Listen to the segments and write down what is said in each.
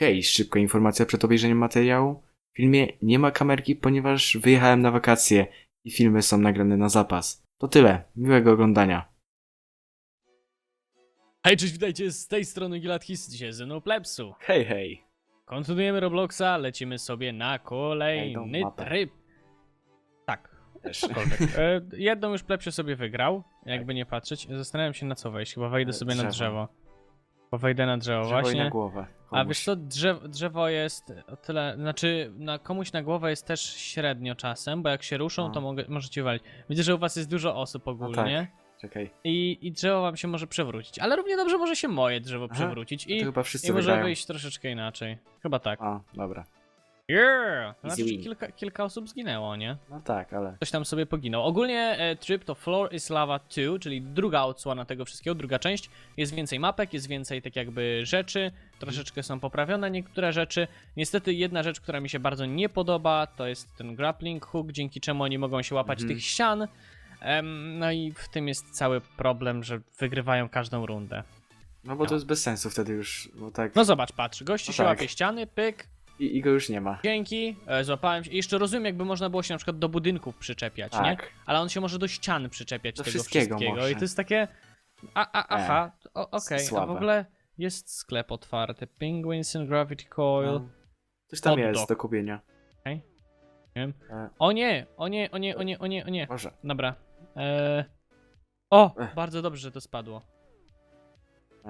Hej, szybka informacja przed obejrzeniem materiału. W filmie nie ma kamerki, ponieważ wyjechałem na wakacje i filmy są nagrane na zapas. To tyle. Miłego oglądania. Hej, cześć, witajcie z tej strony Gilathis, dzisiaj ze mną Plepsu. Hej, hej. Kontynuujemy Robloxa, lecimy sobie na kolejny mapę. tryb. Tak, Też. cokolwiek. E, jedną już Plepsie sobie wygrał, jakby nie patrzeć. Zastanawiam się na co wejść, chyba wejdę E, sobie na drzewo. drzewo. Bo wejdę na drzewo, Drzewo i właśnie. na głowę. A komuś. wiesz co, drzewo, drzewo jest o tyle, znaczy na komuś na głowę jest też średnio czasem, bo jak się ruszą, No. to mogę, możecie walić. Widzę, że u was jest dużo osób ogólnie. Czekaj. I, I drzewo wam się może przewrócić, ale równie dobrze może się moje drzewo Aha, przewrócić i, chyba wszyscy i może wygrają. wyjść troszeczkę inaczej. Chyba tak. A, dobra. Yeah! Znaczy, win. kilka, kilka osób zginęło, nie? No tak, ale... Ktoś tam sobie poginął. Ogólnie e, tryb to Floor is Lava 2, czyli druga odsłona tego wszystkiego, druga część. Jest więcej mapek, jest więcej tak jakby rzeczy, troszeczkę są poprawione niektóre rzeczy. Niestety jedna rzecz, która mi się bardzo nie podoba, to jest ten grappling hook, dzięki czemu oni mogą się łapać Mhm. tych ścian. Em, no i w tym jest cały problem, że wygrywają każdą rundę. No bo No. to jest bez sensu wtedy już, bo tak... No zobacz, patrz, gościu No się tak. łapie ściany, pyk, I, I go już nie ma. dzięki, e, złapałem się. I jeszcze rozumiem, jakby można było się na przykład do budynków przyczepiać, nie? Tak. ale on się może do ścian przyczepiać Do tego wszystkiego wszystkiego. może. I to jest takie. A, a, aha, o- okej. A w słabe. ogóle jest sklep otwarty. Penguins and Gravity Coil. No. Coś tam Hot jest dog. do kupienia. Nie wiem. E, O nie, o nie, o nie, o nie, o nie, o nie. może. Dobra. E... O, Ech. bardzo dobrze, że to spadło.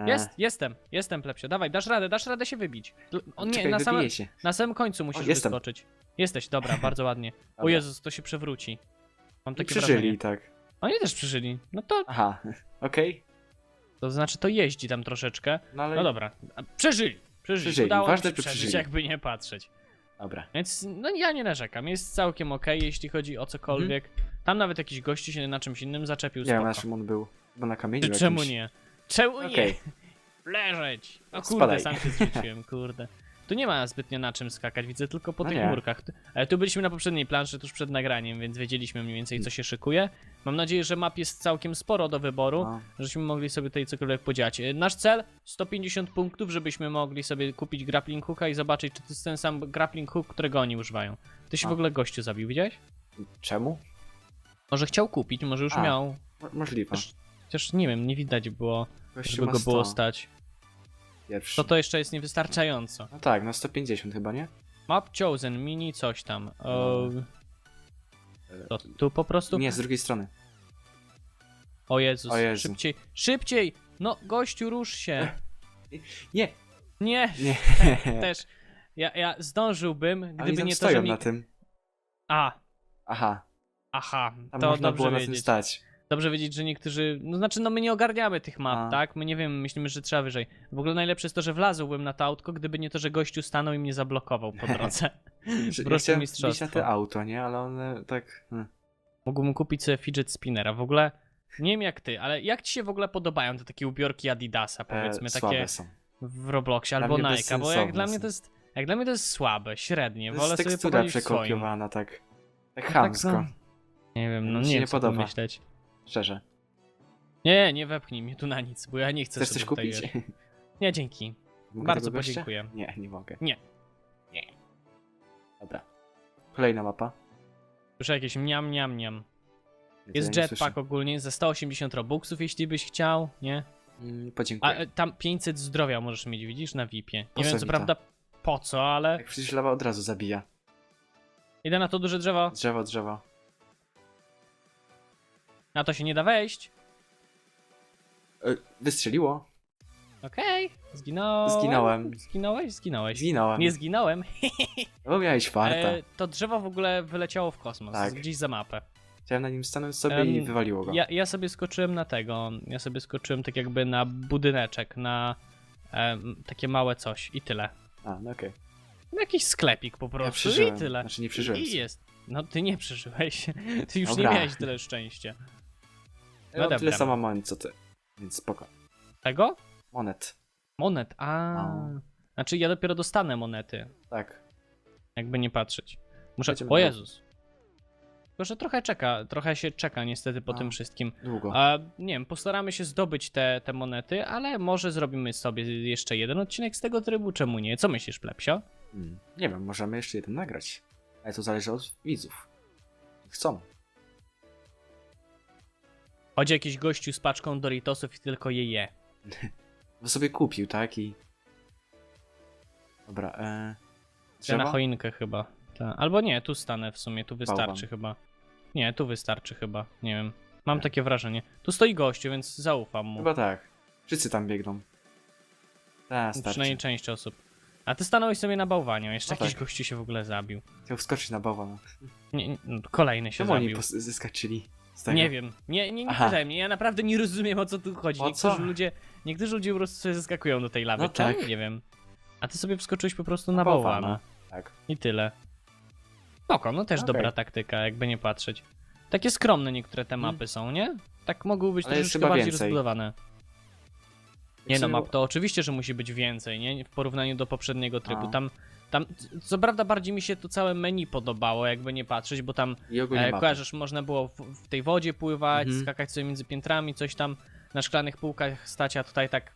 E, Jest, jestem, jestem plepsio. Dawaj, dasz radę, dasz radę się wybić. L- O nie, czekaj, na samym, się. na samym końcu musisz jestem. wyskoczyć. Jesteś, dobra, bardzo ładnie. O Dobra. Jezus, to się przewróci. Mam takie przeżyli, wrażenie. tak. Oni też przeżyli. No to, Aha, okej. to znaczy to jeździ tam troszeczkę. No ale... No dobra, a przeżyli. Przeżyli. Przeżyli, Udało mi ważne, się że przeżyć, przeżyli. jakby nie patrzeć. Dobra. Więc no ja nie narzekam, jest całkiem okej, jeśli chodzi o cokolwiek. Tam nawet jakiś gości się na czymś innym zaczepił, Nie wiem, na spoko. czym on był. Chyba na kamieniu Czy czemu jakimś. nie? Czemu Okej. nie? Leżeć! O kurde, Spadaj. sam się zrzuciłem, kurde. Tu nie ma zbytnio na czym skakać, widzę tylko po No tych nie. murkach. Ale tu byliśmy na poprzedniej planszy tuż przed nagraniem, więc wiedzieliśmy mniej więcej co się szykuje. Mam nadzieję, że map jest całkiem sporo do wyboru. No. żebyśmy mogli sobie tutaj cokolwiek podziałać. E, Nasz cel 150 punktów, żebyśmy mogli sobie kupić grappling hooka i zobaczyć, czy to jest ten sam grappling hook, którego oni używają. Ty się A. w ogóle gościu zabił, widziałeś? Czemu? Może chciał kupić, może już A. miał. Mo- możliwe. Też- Chociaż nie wiem, nie widać było, Gościu żeby ma go 100 było stać. Pierwszy. To to jeszcze jest niewystarczająco. No tak, no 150 chyba, nie? Map chosen, mini coś tam. O, E, to tu po prostu. Nie, z drugiej strony. O Jezus, O Jezu. szybciej, szybciej! No, gościu, rusz się. Nie, Nie, nie. też. Ja, ja zdążyłbym, Oni gdyby tam nie to, stoją że mi... na tym. A, Aha, Aha, tam to można dobrze było na tym wiedzieć. stać. Dobrze wiedzieć, że niektórzy. No znaczy, no my nie ogarniamy tych map, A. tak? My nie wiem, myślimy, że trzeba wyżej. W ogóle najlepsze jest to, że wlazłbym na to autko, gdyby nie to, że gościu stanął i mnie zablokował po drodze. Po Ja wbić na mistrzostwo. te auto, nie? Ale one tak... hmm. Mógłbym kupić sobie fidget spinnera. W ogóle nie wiem jak ty, ale jak ci się w ogóle podobają te takie ubiorki Adidasa, powiedzmy, E, takie są. w Robloxie Dla albo Nike, bo jak dla mnie to jest. Jak dla mnie to jest słabe, średnie. To Wolę jest sobie tekstura przekopiowana, tak... Tak tak, chamsko, no. Nie wiem, no nie nie wiem podoba. pomyśleć. Szczerze. Nie, nie wepchnij mnie tu na nic, bo ja nie chcę Chcesz sobie coś tutaj, kupić? Nie, dzięki. Mogę Bardzo tego gościa? podziękuję. Nie, nie mogę. Nie. Nie. Dobra. Kolejna mapa. Słyszę jakieś miam, miam, miam. Jest jetpack ogólnie za 180 robuxów, jeśli byś chciał, nie? słyszę. Mm, A Podziękuję. e, tam 500 zdrowia możesz mieć, widzisz, na VIP-ie. Po Nie co wiem co to? prawda po co, ale Jak przecież lawa od razu zabija. idę na to duże drzewo. Drzewo, drzewo. Na to się nie da wejść. E, wystrzeliło? Okej, zginąłem. Zginąłem. Zginąłeś? Zginąłeś. Zginąłem. Nie zginąłem. No bo miałeś farta. E, to drzewo w ogóle wyleciało w kosmos, Tak. gdzieś za mapę. Chciałem na nim stanąć sobie i Em, wywaliło go. Ja, ja sobie skoczyłem na tego, ja sobie skoczyłem tak jakby na budyneczek, na em, takie małe coś i tyle. A, no okej. No Jakiś sklepik po Ja prostu przeżyłem. i tyle. Znaczy nie przeżyłem. I jest. No ty nie przeżyłeś. Ty już Dobra. nie miałeś tyle szczęścia. Ja No mam tyle samo monet co ty. Więc spoko. Tego? Monet. Monet, a. No. Znaczy ja dopiero dostanę monety, Tak. jakby nie patrzeć. Muszę. Będziemy O Jezus. Tylko, że trochę czeka, trochę się czeka niestety po No. tym wszystkim. Długo. A, nie wiem, postaramy się zdobyć te, te monety, ale może zrobimy sobie jeszcze jeden odcinek z tego trybu, czemu nie? Co myślisz, Plepsio? Hmm. Nie wiem, możemy jeszcze jeden nagrać. Ale to zależy od widzów. Chcą. Chodzi jakiś gościu z paczką Doritosów i tylko je je. Bo sobie kupił, tak? I... Dobra, e... Ja na choinkę chyba. Ta. Albo nie, tu stanę w sumie, tu wystarczy Bałwan. chyba. Nie, tu wystarczy chyba, nie wiem. Mam Nie. takie wrażenie. Tu stoi gościu, więc zaufam mu. Chyba tak. Wszyscy tam biegną. Tak, starczy. Przynajmniej część osób. A ty stanąłeś sobie na bałwanie, jeszcze No jakiś tak. gościu się w ogóle zabił. Chciał wskoczyć na bałwana. Nie, nie, no, kolejny się Czemu oni zabił. pos- zyskaczyli z tego? Nie wiem, nie, nie, nie Aha. pytaj mnie, ja naprawdę nie rozumiem o co tu chodzi. O Niektórzy co? ludzie, niektórzy ludzie po prostu sobie zeskakują do tej lawy. No Czemu? tak. Nie wiem. A ty sobie wskoczyłeś po prostu na Bałwana. bałwana. Tak. I tyle. Spoko, no też Okej. dobra taktyka, jakby nie patrzeć. Takie skromne niektóre te Mm. mapy są, nie? Tak mogły być Ale jest troszeczkę chyba bardziej więcej. rozbudowane. Jak Nie no, map to oczywiście, że musi być więcej, nie? W porównaniu do poprzedniego trybu. A. Tam, tam, co prawda bardziej mi się to całe menu podobało, jakby nie patrzeć, bo tam ogólnie E, kojarzysz, można było w, w tej wodzie pływać, Mhm. skakać sobie między piętrami, coś tam na szklanych półkach stać, a tutaj tak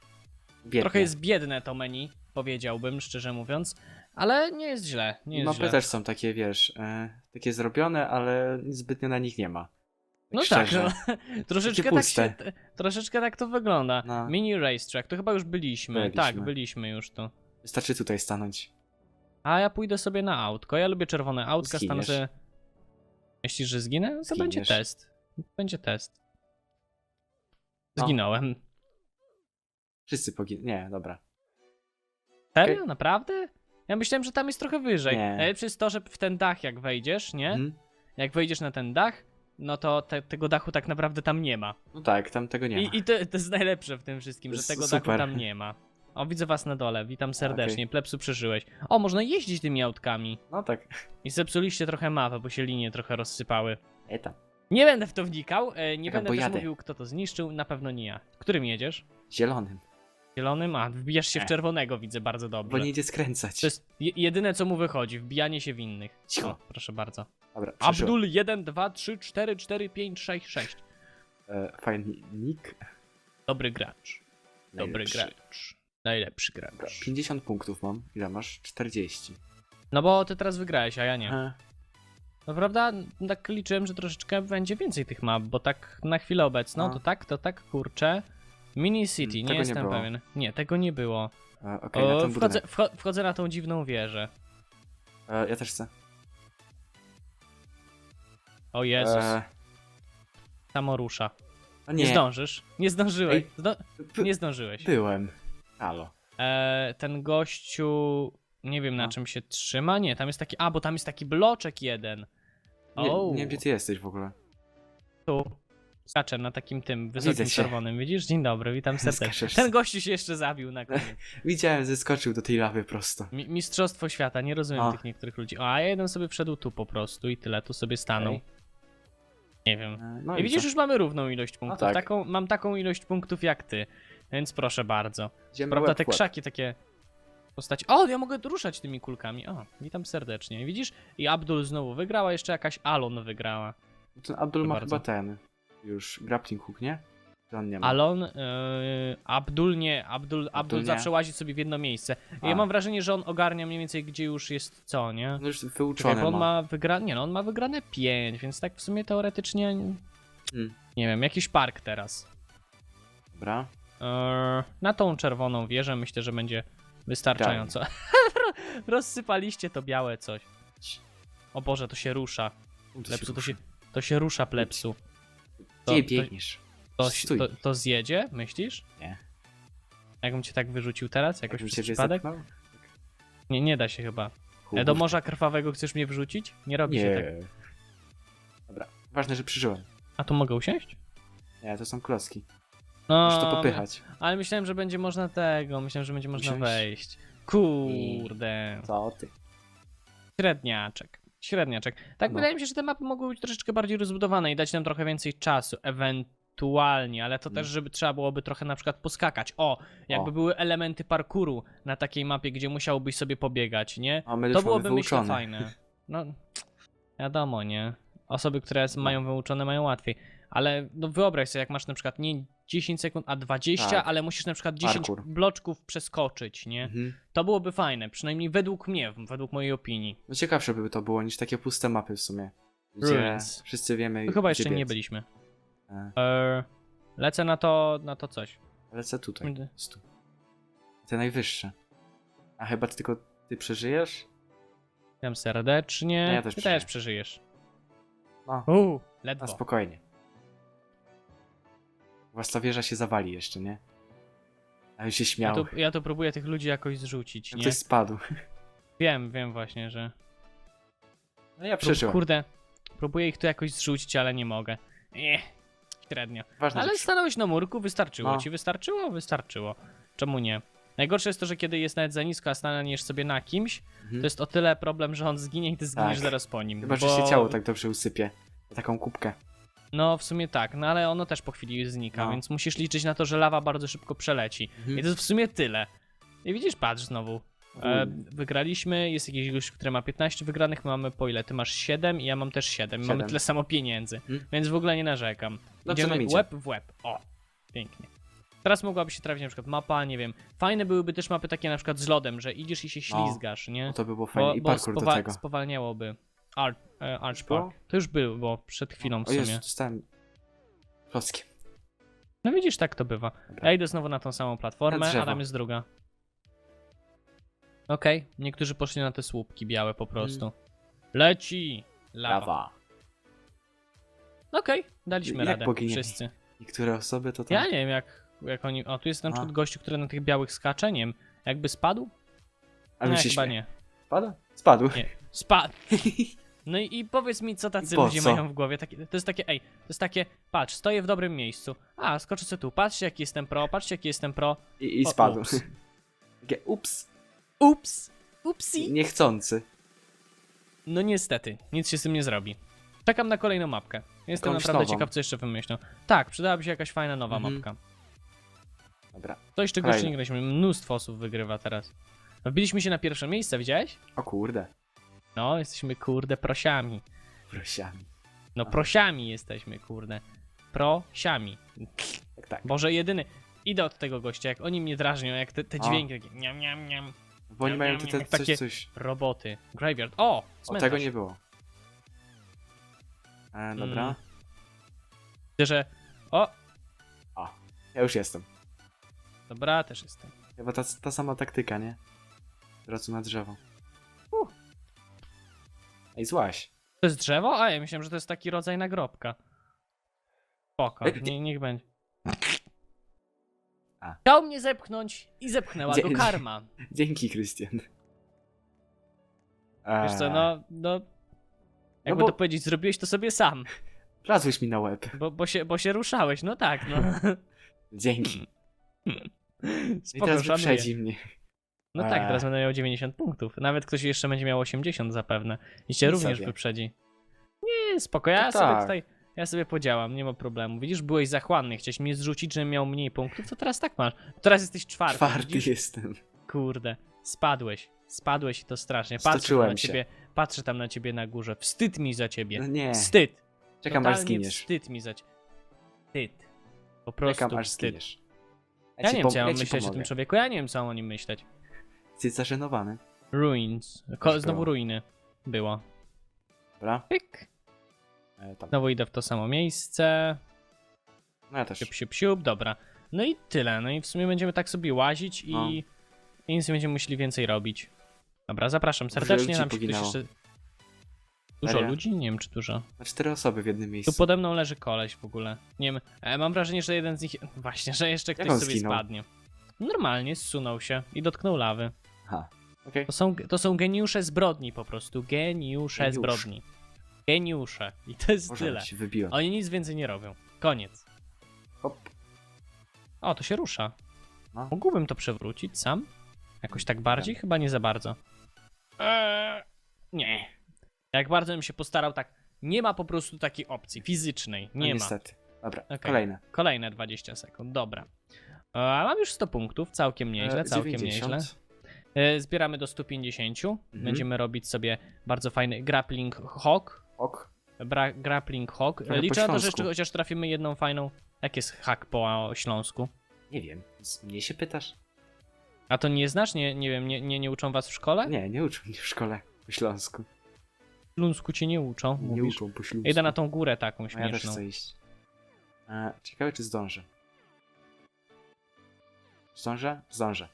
Biednie. trochę jest biedne to menu, powiedziałbym, szczerze mówiąc, ale nie jest źle, nie jest mapy źle. też są takie, wiesz, e, takie zrobione, ale zbytnio na nich nie ma. No tak, szczerze. no, troszeczkę tak, się, troszeczkę tak to wygląda. No. Mini racetrack, to chyba już byliśmy. Byliśmy. tak, byliśmy już tu. Wystarczy tutaj stanąć. A ja pójdę sobie na autko, ja lubię czerwone autka, stanę Zginiesz. sobie... Myślisz, że zginę? To będzie Zginiesz. test. Będzie test. No. Zginąłem. Wszyscy pogin... Nie, dobra. Serio? Naprawdę? Ja myślałem, że tam jest trochę wyżej. Nie. Najlepsze jest to, że w ten dach jak wejdziesz, nie? Mhm. Jak wejdziesz na ten dach, no to te, tego dachu tak naprawdę tam nie ma. No tak, tam tego nie ma. I, i to, to jest najlepsze w tym wszystkim, To że jest tego super. dachu tam nie ma. O, widzę was na dole, witam serdecznie, okej. plepsu przeżyłeś. O, można jeździć tymi autkami. No tak. I zepsuliście trochę mapę, bo się linie trochę rozsypały. E tam. Nie będę w to wnikał, e, nie Czekaj, będę bo też jadę. mówił, kto to zniszczył, na pewno nie ja. Którym jedziesz? Zielonym. Zielonym? A, wbijasz się w Nie. czerwonego, widzę bardzo Bo dobrze. nie idzie skręcać. To jest je- jedyne, co mu wychodzi, wbijanie się w innych. Cicho. O, proszę bardzo. Dobra, przeżyłem. Abdul 1, 2, 3, 4, 4, 5, 6, 6. E, fajny nick. Dobry gracz. Dobry Najlepszy. gracz. Najlepszy gracz. 50 punktów mam. Ile masz? 40. No bo ty teraz wygrałeś, a ja nie. E, No prawda, tak liczyłem, że troszeczkę będzie więcej tych map, bo tak na chwilę obecną, No. to tak, to tak, kurczę. Mini City, Hmm, nie tego nie jestem było. pewien. Nie, tego nie było. e, Okej, na o, ten wchodzę, budynek. wcho- wchodzę na tą dziwną wieżę. E, ja też chcę. O Jezus, E, samo rusza. Nie, nie, zdążysz. Nie zdążyłeś. Ej. Zdo- nie zdążyłeś. byłem. Halo. E, ten gościu. Nie wiem na No. czym się trzyma. Nie, tam jest taki. A, bo tam jest taki bloczek jeden. Nie, O, nie wiem, gdzie ty jesteś w ogóle. tu. Skaczę na takim tym wysokim Widzę cię. czerwonym. Widzisz? Dzień dobry, witam serdecznie. Skaczesz. Ten gościu się jeszcze zabił na koniec. Widziałem, zeskoczył do tej lawy prosto. Mi- Mistrzostwo świata, nie rozumiem A. tych niektórych ludzi. O, a jeden sobie wszedł tu po prostu i tyle, tu sobie stanął. Okej. Nie wiem. E, no I widzisz, co? już mamy równą ilość punktów. tak. taką, mam taką ilość punktów jak ty, więc proszę bardzo. Idziemy Prawda, te krzaki takie postaci. O, ja mogę ruszać tymi kulkami. O, witam serdecznie. Widzisz? I Abdul znowu wygrała, jeszcze jakaś Alon wygrała. Ten Abdul ma bardzo. chyba ten. Już grappling hook, nie? Czy on nie ma? Alon, yy, Abdul nie, Abdul, Abdul, nie. zawsze łazi sobie w jedno miejsce. Ja A. mam wrażenie, że on ogarnia mniej więcej gdzie już jest co, nie? No już Czekaj, wyuczone bo on ma. ma wygrane, nie no, on ma wygrane 5, więc tak w sumie teoretycznie, Hmm. nie wiem, jakiś park teraz. Dobra. Eee, na tą czerwoną wieżę myślę, że będzie wystarczająco. Rozsypaliście to białe coś. O Boże, to się rusza. To Plepsu, to się, to się rusza, plepsu. To, Gdzie to, biegniesz? to, Stój. to, to zjedzie, myślisz? Nie. Jakbym cię tak wyrzucił teraz, jakoś Jakbym przez przypadek? zepchnął? Nie, nie da się chyba. E, Do. Morza Krwawego chcesz mnie wrzucić? Nie robi się tak. Nie. Dobra. Ważne, że przeżyłem. A tu mogę usiąść? Nie, to są klocki. No, to popychać. Ale myślałem, że będzie można tego, myślałem, że będzie można Usiąść? wejść. Kurde. Co ty? Średniaczek. Średniaczek. Tak, No. wydaje mi się, że te mapy mogły być troszeczkę bardziej rozbudowane i dać nam trochę więcej czasu, ewentualnie, ale to Mm. też, żeby trzeba byłoby trochę na przykład poskakać. O, jakby O. były elementy parkouru na takiej mapie, gdzie musiałbyś sobie pobiegać, nie? A my To już byłoby mamy myślę wyuczone. fajne. No, wiadomo, nie? Osoby, które s- mają wyuczone, mają łatwiej. Ale no wyobraź sobie, jak masz na przykład nie 10 sekund, a 20, Tak. ale musisz na przykład 10 Parkour. bloczków przeskoczyć, nie? Mhm. To byłoby fajne, przynajmniej według mnie, według mojej opinii. No ciekawsze by to było niż takie puste mapy w sumie. Gdzie Ruins. wszyscy wiemy To chyba jeszcze nie biec. byliśmy. E, Eee, lecę na to, na to coś. Lecę tutaj. Stu. Te najwyższe. A chyba ty tylko ty przeżyjesz? Witam serdecznie. No ja też Ty przeżyję. też przeżyjesz. No, Uuu, ledwo. spokojnie. Was ta wieża się zawali jeszcze, nie? A już się Ja śmiał. tu, ja tu próbuję tych ludzi jakoś zrzucić, nie? Ktoś spadł. Wiem, wiem właśnie, że... No ja Prób, przeżyłem. kurde, próbuję ich tu jakoś zrzucić, ale nie mogę. Nie, średnio. Ważne, Ale że stanąłeś na murku, wystarczyło No. ci, wystarczyło? Wystarczyło. Czemu nie? Najgorsze jest to, że kiedy jest nawet za nisko, a staniesz sobie na kimś, Mhm. to jest o tyle problem, że on zginie i ty zginiesz Tak. zaraz po nim. Chyba, że bo- się ciało tak dobrze usypie. Taką kubkę. No, w sumie tak, no ale ono też po chwili znika, No. więc musisz liczyć na to, że lawa bardzo szybko przeleci. Mhm. I to jest w sumie tyle. I widzisz, patrz znowu. E, wygraliśmy, jest jakiś gość, który ma 15 wygranych, my mamy po ile? Ty masz 7 i ja mam też 7. Mamy Siedem. tyle samo pieniędzy, Mhm. więc w ogóle nie narzekam. Nam Idziemy idzie. łeb w łeb. O, pięknie. Teraz mogłaby się trafić na przykład mapa, nie wiem. Fajne byłyby też mapy takie na przykład z lodem, że idziesz i się No. ślizgasz, nie? No to by było fajnie. I bo parkour do spowa- tego. spowalniałoby. Ar e, Arch było? Park. To już było, bo przed chwilą w O Jezu, sumie. dostałem... Klockiem. No widzisz, tak to bywa. Dobra. Ja idę znowu na tą samą Na platformę, drzewo. a tam jest druga. Okej, niektórzy poszli na te słupki białe po prostu. Leci! Lawa. Lawa. Okej, daliśmy Jak radę. bogini. Wszyscy. Niektóre osoby to tam... Ja nie wiem jak, jak oni... O, tu jest na A. przykład gościu, który na tych białych skacze, nie wiem. Jakby spadł? Ale nie, mi się chyba śmieje. nie. Spadł? Spadł. Nie. Spadł! No i, i powiedz mi, co tacy po ludzie co? mają w głowie. Takie, to jest takie, ej, to jest takie, patrz, stoję w dobrym miejscu. A, skoczę sobie tu, patrzcie jaki jestem pro, patrzcie jaki jestem pro. I, i O, spadł. ups. Takie ups. Ups! Upsi! Niechcący. No niestety, nic się z tym nie zrobi. Czekam na kolejną mapkę. Jestem Jakąś naprawdę nową. ciekaw, co jeszcze wymyślą. Tak, przydałaby się jakaś fajna nowa Mhm. mapka. Dobra. Coś, czego jeszcze Kolejna. nie graliśmy. Mnóstwo osób wygrywa teraz. Wbiliśmy się na pierwsze miejsce, widziałeś? O kurde. No, jesteśmy kurde prosiami. Prosiami. No Aha. prosiami jesteśmy, kurde. Prosiami. Tak, tak. Boże, jedyny. Idę od tego gościa, jak oni mnie drażnią, jak te, te dźwięki takie niam, niam, niam. Bo oni mają miam, tutaj coś, takie- coś. Roboty. Graveyard. O! O, Cmentarz. tego nie było. E, dobra. Mm. Widzę, że... O! Ja już jestem. Dobra, też jestem. Chyba ta, ta sama taktyka, nie? Wracam na drzewo. Ej, złaś. To jest drzewo? A, ja myślałem, że to jest taki rodzaj nagrobka. Spoko, Ej, nie, niech będzie. A. Chciał mnie zepchnąć i zepchnęła Dzie- go karma. Dzięki, Krystian. Wiesz co, no, no... Jakby bo- to powiedzieć, zrobiłeś to sobie sam, Wlazłeś mi na łeb. bo, bo, się, bo się ruszałeś, no tak, no. Dzięki. I Spoko, teraz szanuję. wyprzedzi mnie. No tak, Eee. teraz będę miał 90 punktów. Nawet ktoś jeszcze będzie miał 80 zapewne. I cię I również sobie. wyprzedzi. Nie, spoko, ja To sobie tak. tutaj... Ja sobie podziałam, nie ma problemu. Widzisz, byłeś zachłanny, chciałeś mnie zrzucić, żebym miał mniej punktów, to teraz tak masz. Teraz jesteś czwarty, Czwarty widzisz? jestem. Kurde, spadłeś. Spadłeś i to strasznie. Patrzę Stoczyłem na się. ciebie, patrzę tam na ciebie na górze. Wstyd mi za ciebie. No nie. Wstyd. Czekam aż Totalnie zginiesz. Wstyd mi za ciebie. Wstyd. Po prostu Czekam aż wstyd. zginiesz. Ja ci nie wiem, co ja mam myśleć o tym pomogę. człowieku. Ja nie wiem, co mam o nim myśleć. Jesteś zażenowany. Ruins. Ko- znowu ruiny. Było. Dobra? Pyk. E, tam. Znowu idę w to samo miejsce. No ja też. Siup, siup, siup, dobra. No i tyle. No i w sumie będziemy tak sobie łazić i, No. i nic nie będziemy musieli więcej robić. Dobra, zapraszam serdecznie. ludzi Nam się ktoś poginęło. jeszcze... Dużo Serio? ludzi? Nie wiem, czy dużo. Na cztery osoby w jednym Tu miejscu. pode mną leży koleś w ogóle. Nie wiem, e, mam wrażenie, że jeden z nich... Właśnie, że jeszcze ktoś on sobie zginął? spadnie. Normalnie, zsunął się i dotknął lawy. Aha. Okej. To są, to są geniusze zbrodni po prostu. Geniusze Geniusz. zbrodni. Geniusze. I to jest Może tyle. się. Oni nic więcej nie robią. Koniec. Hop. O, to się rusza. No. Mógłbym to przewrócić sam? Jakoś tak bardziej? Chyba nie za bardzo. Eee, nie. Jak bardzo bym się postarał, tak. Nie ma po prostu takiej opcji fizycznej. No, Nie ma. niestety. Dobra, Okej. kolejne. Kolejne 20 sekund, dobra. E, mam już 100 punktów, całkiem nieźle, E, całkiem 90. nieźle. E, zbieramy do 150. Mhm. Będziemy robić sobie bardzo fajny grappling hook. Ok. bra- grappling hook. Trochę po Liczę na to, że jeszcze chociaż trafimy jedną fajną. Jak jest hak po śląsku? Nie wiem, mnie się pytasz? A to nie znasz? Nie, nie wiem, nie, nie, nie uczą was w szkole? Nie, nie uczą mnie w szkole po śląsku. W Śląsku cię nie uczą, Nie mówisz. uczą po śląsku. Idę na tą górę taką No ja też śmieszną. chcę iść. E, ciekawe, czy zdążę. Zdążę? Zdążę.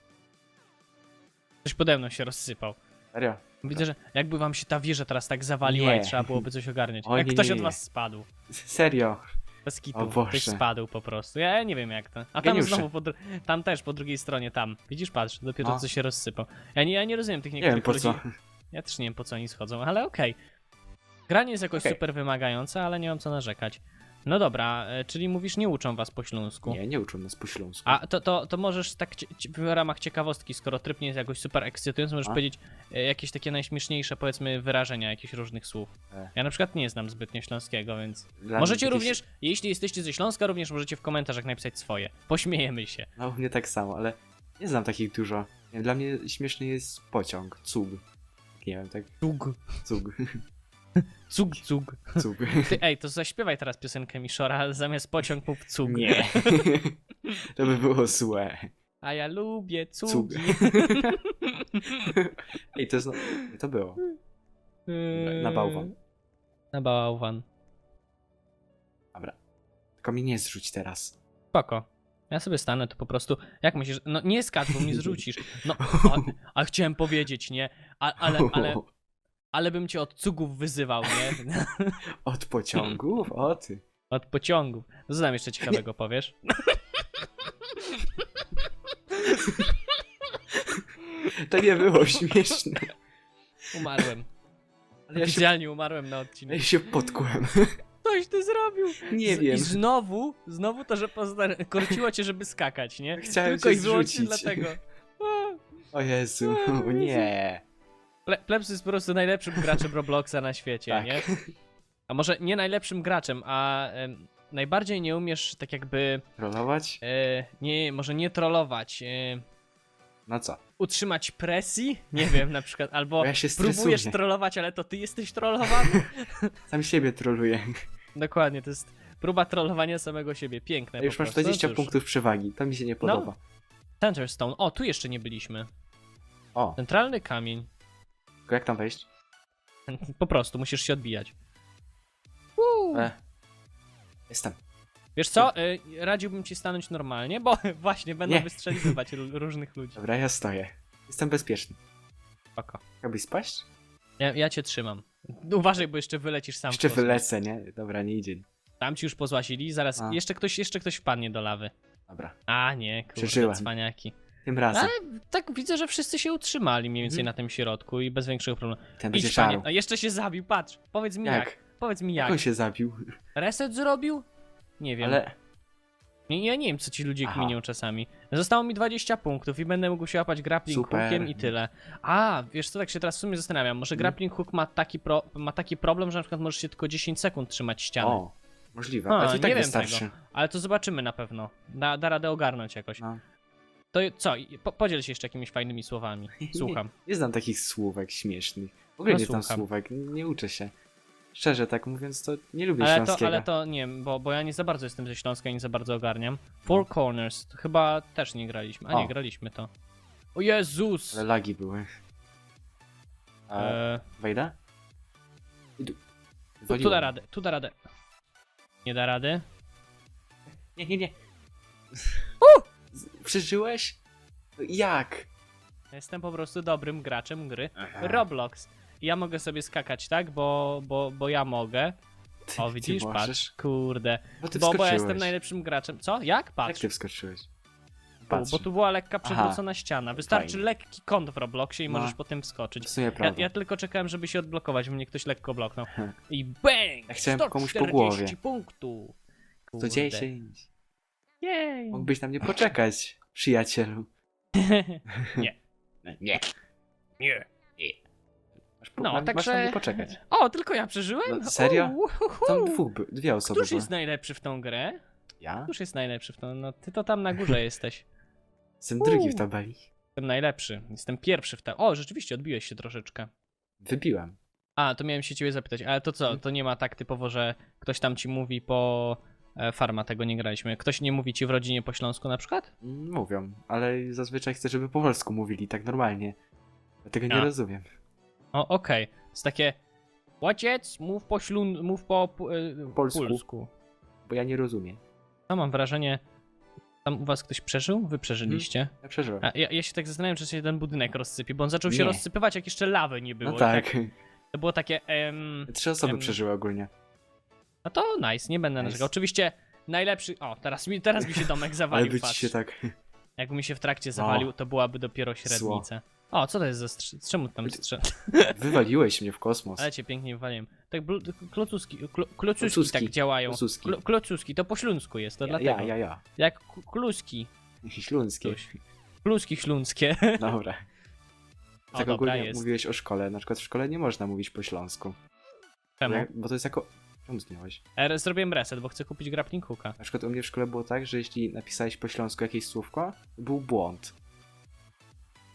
Ktoś pode mną się rozsypał. Serio? Widzę, że jakby wam się ta wieża teraz tak zawaliła Nie. i trzeba byłoby coś ogarniać. O, jak nie, ktoś nie, od nie. was spadł. Serio? Bez O kitu. Boże. Ktoś spadł po prostu. Ja nie wiem jak to. A tam Geniusze. znowu, po dru- tam też po drugiej stronie, tam. Widzisz, patrz, dopiero No. co się rozsypał. Ja nie, ja nie rozumiem tych Nie niektórych wiem po ludzi. co. Ja też nie wiem po co oni schodzą, ale okej. Gra nie jest jakoś Okej. super wymagająca, ale nie mam co narzekać. No dobra, e, czyli mówisz, nie uczą was po śląsku. Nie, nie uczą nas po śląsku. A to, to, to możesz tak w ramach ciekawostki, skoro tryb nie jest jakoś super ekscytujący, możesz A? powiedzieć e, jakieś takie najśmieszniejsze, powiedzmy, wyrażenia jakichś różnych słów. E. Ja na przykład nie znam zbytnio śląskiego, więc Dla możecie mnie również, jeśli jesteście ze Śląska, również możecie w komentarzach napisać swoje. Pośmiejemy się. No u mnie tak samo, ale nie znam takich dużo. Dla mnie śmieszny jest pociąg, cug. Nie wiem, tak Cug, cug, cug, cug. cug. Ty, ej, to zaśpiewaj teraz piosenkę Miszora, zamiast pociąg mów cug. Nie. to by było złe. A ja lubię Cug. cugi. Ej, to jest... no- To było. Na bałwan. Na bałwan. Dobra. Tylko mi nie zrzuć teraz. Spoko. Ja sobie stanę tu po prostu. Jak myślisz? No nie skacz, bo mnie zrzucisz. No, a, a chciałem powiedzieć, nie? A, ale, ale, ale bym cię od cugów wyzywał, nie? Od pociągów? O ty. Od pociągów. No co jeszcze ciekawego powiesz? To nie było śmieszne. Umarłem. Ja się, Oficjalnie umarłem na ja się potkłem. Coś ty zrobił! Nie wiem. I znowu, znowu to, że pozna- korciło cię, żeby skakać, nie? Chciałem Tylko cię i wyłącznie zrzucić. dlatego. O, O Jezu, nie. Ple Plebs jest po prostu najlepszym graczem Robloxa na świecie, Tak. nie? A może nie najlepszym graczem, a em, najbardziej nie umiesz tak jakby, Rolować? e, nie, może nie trollować, e, No co? utrzymać presji, nie wiem, na przykład, albo Bo ja się próbujesz trollować, ale to ty jesteś trollowany. Sam siebie troluję. Dokładnie, to jest próba trollowania samego siebie, piękne A już masz prostu. 20 No punktów przewagi. To mi się nie podoba. Centerstone, o, tu jeszcze nie byliśmy. O, Centralny kamień. Tylko jak tam wejść? Po prostu, musisz się odbijać. E. Jestem. Wiesz co, y, radziłbym ci stanąć normalnie, bo właśnie będą Nie. wystrzeliwać ró- różnych ludzi. Dobra, ja stoję. Jestem bezpieczny. Spoko. Chciałbyś spaść? Ja, ja cię trzymam. Uważaj, bo jeszcze wylecisz sam w Jeszcze kosmos. wylecę, nie? Dobra, nie idzie. Tam ci już pozłazili, zaraz A. jeszcze ktoś, jeszcze ktoś wpadnie do lawy. Dobra, A nie, kurde, Przeżyłem. cwaniaki. Tym razem. Ale tak widzę, że wszyscy się utrzymali mniej więcej Mhm. na tym środku i bez większego problemu. Ten Idź, będzie panie. szarł. A jeszcze się zabił, patrz. Powiedz mi jak. Jak? Powiedz mi Jak jak. on się zabił? Reset zrobił? Nie wiem. Ale... Nie, ja nie wiem, co ci ludzie Aha. kminią czasami. Zostało mi 20 punktów i będę mógł się łapać grappling Super. hookiem i tyle. A, wiesz co, tak się teraz w sumie zastanawiam. Może Mhm. grappling hook ma taki, pro, ma taki problem, że na przykład możesz się tylko 10 sekund trzymać ściany. O, możliwe. A, ale to i tak nie wiem wystarczy. Ale to zobaczymy na pewno. Da, da radę ogarnąć jakoś. No. To co, po, podziel się jeszcze jakimiś fajnymi słowami. Słucham. Nie znam takich słówek śmiesznych. W ogóle No nie znam słucham. słówek, nie uczę się. Szczerze tak mówiąc, to nie lubię Ale to, śląskiego. ale to nie bo, bo ja nie za bardzo jestem ze Śląska i nie za bardzo ogarniam. Four Corners, to chyba też nie graliśmy. A nie, O. graliśmy to. O Jezus! Ale lagi były. A E, wejdę? Idu. tu, tu da radę, tu da radę. Nie da rady? Nie, nie, nie. Z- Przeżyłeś? Jak? Jestem po prostu dobrym graczem gry Aha. Roblox. Ja mogę sobie skakać, tak? Bo, bo, bo ja mogę. Ty, O, ty widzisz, możesz? patrz. Kurde. Bo ty Bo, bo ja jestem najlepszym graczem. Co? Jak? Jak Patrz. ty wskoczyłeś? Tu, Patrz. bo tu była lekka przewrócona ściana. Wystarczy Fajnie. lekki kąt w Robloxie i No. możesz potem wskoczyć. W sumie Ja, prawda. ja tylko czekałem, żeby się odblokować, bo mnie ktoś lekko bloknął. I bang! Ja chciałem komuś po 140 głowie. punktów. To Kurde. 10. Jej. Mógłbyś na mnie poczekać, przyjacielu. Nie. Nie. Nie. Masz, po, No, na, masz także- na mnie poczekać. O, tylko ja przeżyłem? No, serio? Uhuhu. Tam dwóch, dwie osoby Któż jest najlepszy w tą grę? Ja? Któż jest najlepszy w tą? No ty to tam na górze jesteś. Jestem drugi w tabeli. Jestem najlepszy. Jestem pierwszy w ta. O, rzeczywiście odbiłeś się troszeczkę. Wybiłem. A, to miałem się ciebie zapytać, ale to co, to nie ma tak typowo, że ktoś tam ci mówi po... E, farma tego nie graliśmy. Ktoś nie mówi ci w rodzinie po śląsku na przykład? Mówią, ale zazwyczaj chcę, żeby po polsku mówili, tak normalnie. Dlatego nie A. rozumiem. O, okej. To jest takie... Ojciec, mów po ślun... mów po e, Polsku. polsku. Bo ja nie rozumiem. No mam wrażenie... Tam u was ktoś przeżył? Wy przeżyliście? Ja przeżyłem. A, ja, ja się tak zastanawiam, czy się ten budynek rozsypie, bo on zaczął się Nie. rozsypywać, jak jeszcze lawy nie było. no I tak. To było takie... Em, Trzy osoby em, przeżyły ogólnie. No to nice, nie będę Nice. narzekał. Oczywiście najlepszy... O, teraz mi, teraz mi się domek Ale zawalił, ci patrz. się tak... Jakby mi się w trakcie zawalił, to byłaby dopiero średnica. O, co to jest za strz... Czemu tam strze... Wywaliłeś mnie w kosmos. Ale cię pięknie wywaliłem. Tak blu- klocuski, klo, klocuski Klocuski. tak działają. Klocuski. Klo, klocuski, to po śląsku jest, to Ja, dlatego. ja, ja, ja. Jak kluski. Śląskie. Kluski śląskie. Dobra. O, Tak dobra, ogólnie jest. mówiłeś o szkole. Na przykład w szkole nie można mówić po śląsku. Czemu? Bo to jest jako... Czemu zginąłeś? E, zrobiłem reset, bo chcę kupić grappling hooka. Na przykład u mnie w szkole było tak, że jeśli napisałeś po śląsku jakieś słówko, był błąd.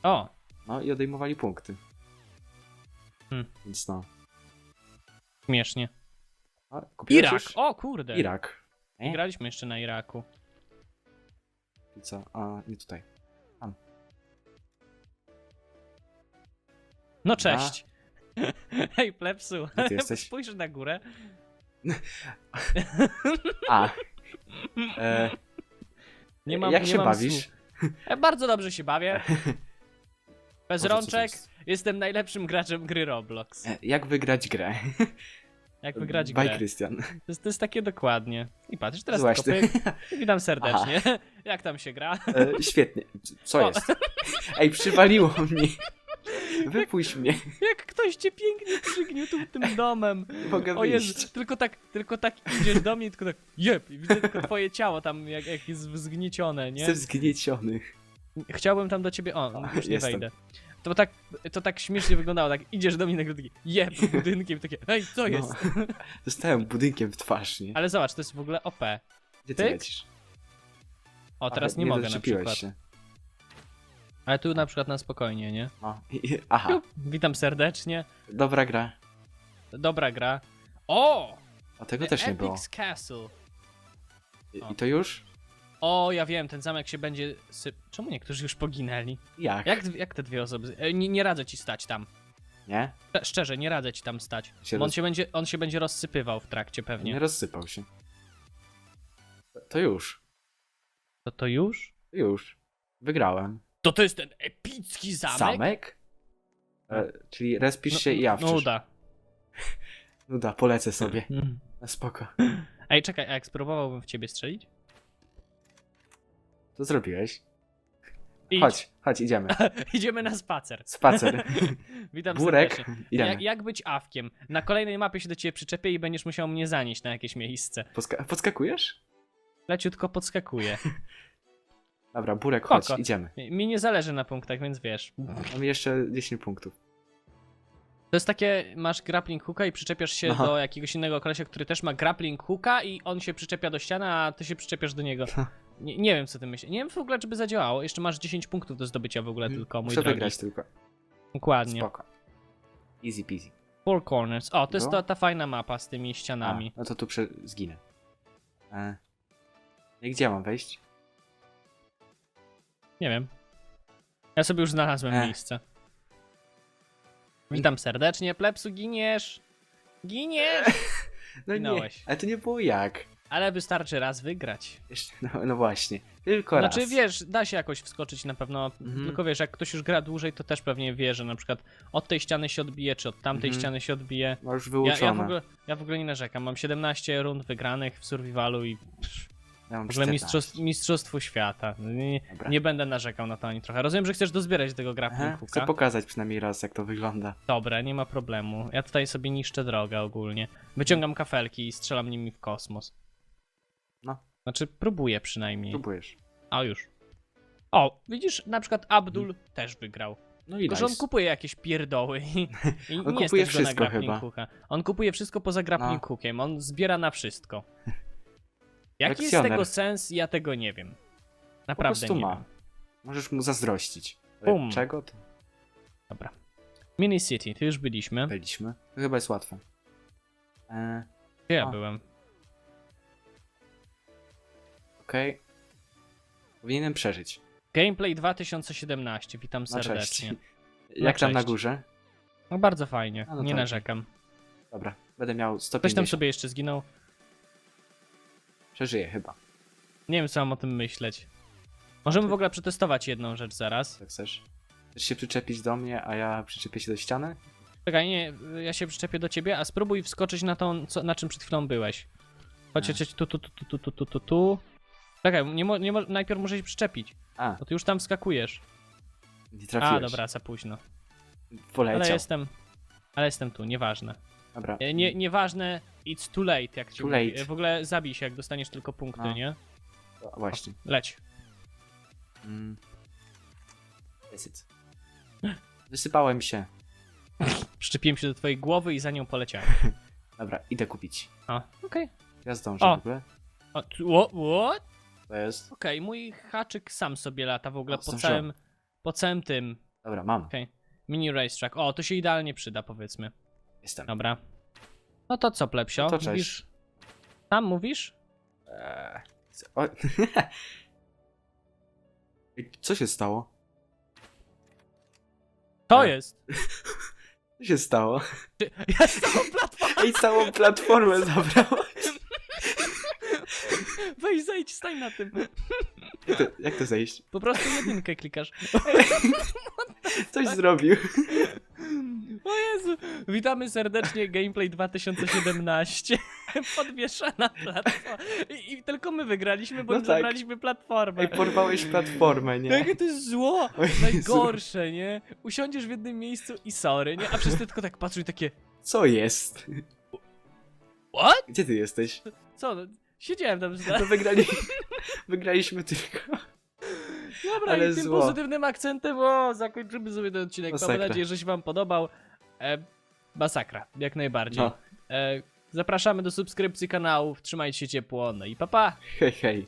O, No i odejmowali punkty. Hmm. Więc no. śmiesznie. A, kupiłeś Irak! Już? O kurde! Irak. Nie? Graliśmy jeszcze na Iraku. I co? A, nie tutaj. No cześć! Hej, plepsu! Jesteś? Spójrz na górę. A. E, Nie mam, jak nie się mam bawisz? słów. E, bardzo dobrze się bawię. Bez Boże, co to rączek. jest? Jestem najlepszym graczem gry Roblox. E, Jak wygrać grę? Jak wygrać Bye, grę. Krystian. To jest, to jest takie dokładnie. I patrz, teraz Złaś tylko ty. pyk. Witam serdecznie. Jak tam się gra? E, świetnie. Co O. jest? Ej, przywaliło mnie. Wypuść mnie. Jak ktoś cię pięknie przygniótł tym domem. Mogę O wyjść. Jezu, tylko tak, tylko tak idziesz do mnie i tylko tak jep, i widzę tylko twoje ciało tam jak, jak jest zgniecione, nie? Jestem zgnieciony. Chciałbym tam do ciebie, o, A, już nie jestem. wejdę. To tak, to tak śmiesznie wyglądało, tak idziesz do mnie nagle taki jeb, budynkiem, takie ej, co jest? No. Dostałem budynkiem w twarz, nie? Ale zobacz, to jest w ogóle OP. Gdzie ty tyk? lecisz? O, teraz Ale nie, mogę na doczepiłeś przykład. się. Ale tu na przykład na spokojnie, nie? No. i- Aha, Piup, Witam serdecznie. dobra gra. Dobra gra. O! A tego The też nie było. Epic's Castle. I, O. I to już? O, ja wiem, ten zamek się będzie syp... Czemu niektórzy już poginęli? Jak? Jak, jak te dwie osoby... E, Nie, nie radzę ci stać tam. Nie? Szcz- Szczerze, nie radzę ci tam stać. Się Bo on roz- się, będzie, on się będzie rozsypywał w trakcie Nie pewnie. rozsypał się. To już. To to już? Już. Wygrałem. To to jest ten epicki zamek? Zamek? E, czyli respisz się i ja No uda. Nuda, polecę sobie. Mm. No spoko. Ej, czekaj, a jak spróbowałbym w ciebie strzelić? To zrobiłeś. Idź. Chodź, chodź, idziemy. Idziemy na spacer. Spacer. Witam Burek. serdecznie. Idziemy. Jak, jak być awkiem? Na kolejnej mapie się do ciebie przyczepię i będziesz musiał mnie zanieść na jakieś miejsce. Podska- podskakujesz? Leciutko podskakuję. Dobra, Burek, chodź, Spoko. idziemy. Mi mi nie zależy na punktach, więc wiesz. Mamy jeszcze 10 punktów. To jest takie, masz grappling hooka i przyczepiasz się Aha. do jakiegoś innego kolesia, który też ma grappling hooka i on się przyczepia do ściany, a ty się przyczepiasz do niego. Nie, nie wiem co ty myślisz. Nie wiem w ogóle, czy by zadziałało. Jeszcze masz 10 punktów do zdobycia w ogóle tylko, mój Muszę drogi. wygrać tylko. Dokładnie. Spoko. Easy peasy. Four corners. O, to jest No. ta, ta fajna mapa z tymi A, ścianami. no to tu prze- zginę. E. I gdzie mam wejść? Nie wiem. Ja sobie już znalazłem Ech. miejsce. Witam serdecznie, plepsu, giniesz! Giniesz! No nie, Minąłeś. ale to nie było jak. Ale wystarczy raz wygrać. Jeszcze, no, no właśnie, tylko raz. Znaczy wiesz, da się jakoś wskoczyć na pewno, Mhm. tylko wiesz, jak ktoś już gra dłużej, to też pewnie wie, że na przykład od tej ściany się odbije, czy od tamtej Mhm. ściany się odbije. Ma już Ja, wyuczone. ja, w ogóle, ja w ogóle nie narzekam, mam 17 rund wygranych w survivalu i pff, Ja mam w ogóle 14. mistrzostw, mistrzostwo świata. Nie, Dobra. nie będę narzekał na to ani trochę. Rozumiem, że chcesz dozbierać do tego grappling Aha, hooka. chcę pokazać przynajmniej raz, jak to wygląda. Dobra, nie ma problemu. Ja tutaj sobie niszczę drogę ogólnie. Wyciągam kafelki i strzelam nimi w kosmos. No. Znaczy, próbuję przynajmniej. Próbujesz. A już. O, widzisz, na przykład Abdul też wygrał. No i Tylko, że on nice. kupuje jakieś pierdoły i, i On nie kupuje na wszystko grappling chyba. hooka. On kupuje wszystko poza grappling No. hookiem. On zbiera na wszystko. Jaki jest tego sens? Ja tego nie wiem. Po Naprawdę prostu nie ma. wiem. Możesz mu zazdrościć. Ale Bum. Czego? To... Dobra. Mini City, tu już byliśmy. Byliśmy. To chyba jest łatwe. E, Gdzie ja byłem? Okej. Powinienem przeżyć. Gameplay 2017, witam Na cześć. serdecznie. Jak tam na cześć. górze? No bardzo fajnie, A, no nie tak. narzekam. Dobra, będę miał Ktoś tam 150. sobie jeszcze zginął? Przeżyję chyba. Nie wiem co mam o tym myśleć. Możemy w ogóle przetestować jedną rzecz zaraz. Jak chcesz. Chcesz się przyczepić do mnie, a ja przyczepię się do ściany? Czekaj, nie, ja się przyczepię do ciebie, a spróbuj wskoczyć na tą, co, na czym przed chwilą byłeś. Chodź, chodź, chodź, tu, tu, tu, tu, tu, tu, tu, tu, tu. Czekaj, nie, mo, nie mo, najpierw muszę się przyczepić, A, bo ty już tam wskakujesz. nie trafiłeś. A, dobra, za późno. Poleciał. Ale jestem, ale jestem tu, nieważne. Dobra. E, Nie, nieważne, it's too late, jak ci Too mówi. late. W ogóle zabij się, jak dostaniesz tylko punkty, No. nie? O, Właśnie. Leć. Mm. Wysypałem się. Przyczepiłem się do twojej głowy i za nią poleciałem. Dobra, idę kupić. A, okej. Ja zdążę O. w ogóle. A, tu- What? What? To jest. Okej, mój haczyk sam sobie lata w ogóle O, po zdążyłem. całym, po całym tym. Dobra, mam. Mini racetrack. O, to się idealnie przyda, powiedzmy. Jestem. Dobra. No to co, plepsio? No to cześć. Mówisz... Tam mówisz? Eee, co- o... Co się stało? To Tak. jest. Co się stało? Ja całą platformą. Ej, całą platformę zabrał. Weź zejdź, stań na tym. Jak to, jak to zejść? Po prostu jedynkę klikasz. Coś zrobił. O Jezu. Witamy serdecznie, Gameplay 2017. Podwieszana platforma. I, I tylko my wygraliśmy, bo No my tak. zabraliśmy platformę. Ej, porwałeś platformę, nie? Jakie to jest zło! O Jezu. Najgorsze, nie? Usiądziesz w jednym miejscu i sorry, nie? A wszyscy tylko tak patrzą i takie Co jest? What? Gdzie ty jesteś? Co? No, siedziałem tam No wygrali... Wygraliśmy tylko. Dobra, ale i tym zło. pozytywnym akcentem, o, zakończymy sobie ten odcinek. Mam Masakra. nadzieję, że się wam podobał. E, masakra, jak najbardziej. No, E, zapraszamy do subskrypcji kanałów, trzymajcie się ciepło, no i papa! Pa. hej, hej.